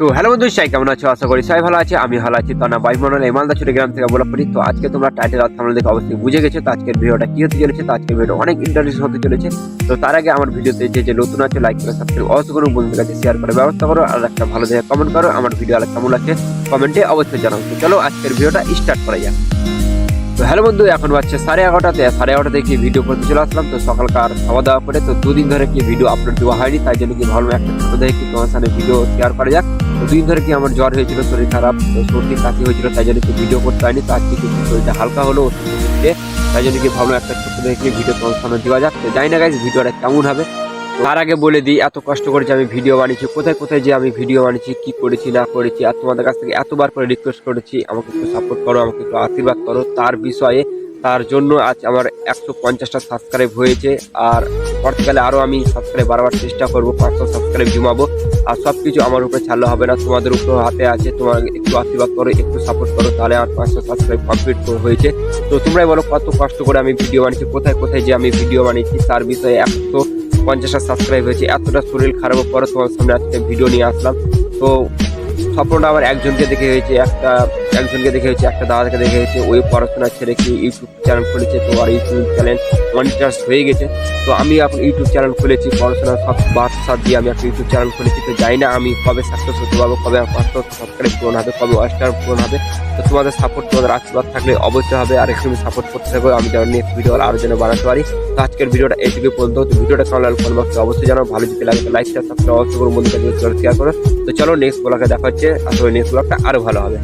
তো হ্যালো বন্ধু সাই কেমন আছো? আশা করি সাই ভালো আছে। আমি ভালো আছি। তো না বাইক মন্ডল মালদা ছোট গ্রাম থেকে বলা পড়ি তো আজকে তোমরা টাইটেল আর থামলে দেখে অবশ্যই বুঝে গেছো। তো আজকের ভিডিওটা কি হতে চলেছে? তো আজকের ভিডিও অনেক ইন্টারেস্ট হতে চলেছে। তো তার আগে আমার ভিডিওতে যে যে নতুন আছে লাইক করে সাবস্ক্রাইব অবশ্যই করো বন্ধুদের কাছে শেয়ার করার ব্যবস্থা করো। আর একটা ভালো দেখে কমেন্ট করো। আমার ভিডিও আর কেমন লাগছে? কমেন্টে অবশ্যই জানাও। চলো আজকের ভিডিওটা স্টার্ট করা যাক। তো হ্যালো বন্ধু, এখন বাজছে সাড়ে এগারোটাতে। সাড়ে এগারোটাতে কি ভিডিও করতে চলে আসলাম? তো সকালকার খাওয়া দাওয়া করে তো দুদিন ধরে কি ভিডিও আপলোড দেওয়া হয়নি, তাই জন্য কি ভালো একটা ছোট দেখে তোমার সাথে ভিডিও শেয়ার করা যাক। তো দুদিন ধরে কি আমার জ্বর হয়েছিল, শরীর খারাপ, তো সর্দি, কাশি হয়েছিল, তাই জন্য কি ভিডিও করতে হয়নি। তো আজকে কি শরীরটা হালকা হলো তাই জন্য কি ভালো একটা ছোট দেখে ভিডিও তোমার সামনে দেওয়া যাক। তো জানি না গাইজ ভিডিওটা কেমন হবে। তার আগে বলে দিই, এত কষ্ট করে যে আমি ভিডিও বানিয়েছি, কোথায় কোথায় যে আমি ভিডিও বানিয়েছি, কি করেছি, না করেছি, আর তোমাদের কাছ থেকে এতবার করে রিকোয়েস্ট করেছি, আমাকে একটু সাপোর্ট করো, আমাকে একটু আশীর্বাদ করো। তার বিষয়ে, তার জন্য আজ আমার একশো পঞ্চাশটা সাবস্ক্রাইব হয়েছে, আর পরবর্তীকালে আরও আমি সাবস্ক্রাইব বারবার চেষ্টা করব, পাঁচশো সাবস্ক্রাইব জমাবো, আর সব কিছু আমার উপরে ছাড়লে হবে না, তোমাদের উপর হাতে আছে, তোমার একটু আশীর্বাদ করো, একটু সাপোর্ট করো, তাহলে আমার পাঁচশো সাবস্ক্রাইব কমপ্লিট হয়েছে। তো তোমরাই বলো কত কষ্ট করে আমি ভিডিও বানিয়েছি, কোথায় কোথায় যে আমি ভিডিও বানিয়েছি, তার বিষয়ে একশো পঞ্চাশটা সাবস্ক্রাইব হয়েছে, এতটা শরীর খারাপ পরে তোমার সামনে আজকে ভিডিও নিয়ে আসলাম। তো স্বপ্নটা আমার একজনকে দেখে হয়েছে, একটা একজনকে দেখে হয়েছে, একটা দাদাকে দেখে হয়েছে, ওই পড়াশোনা ছেড়ে কি ইউটিউব চ্যানেল খুলেছে তো আর ইউটিউব চ্যানেল মনিটার্স হয়ে গেছে। তো আমি এখন ইউটিউব চ্যানেল খুলেছি, পড়াশোনা সব বাদ সাথ দিয়ে আমি একটা ইউটিউব চ্যানেল খুলেছি, তো জানি না আমি কবে সাকসেস হতে পারব, কবে পাঁচশো সাবস্ক্রাইব পূরণ হবে, কবে ওয়াস্টার পূরণ হবে। তো তোমাদের সাপোর্ট তোমাদের আশীর্বাদ থাকলে অবশ্যই হবে, আর একটু সাপোর্ট করতে থাকবে আমি যেন নেক্সট ভিডিও আরও যেন বানাতে পারি। তো আজকের ভিডিওটা এইটুকু পর্যন্ত তো ভিডিওটা কেমন লাগল কমেন্ট বক্সে অবশ্যই জানাও। ভালো যদি লাগে লাইক শেয়ার সাবস্ক্রাইব অবশ্যই করে। বন্ধুদের শেয়ার করো। তো চলো নেক্সট ব্লগে দেখা হচ্ছে। আসলে নেক্সট ব্লগটা আরও ভালো হবে।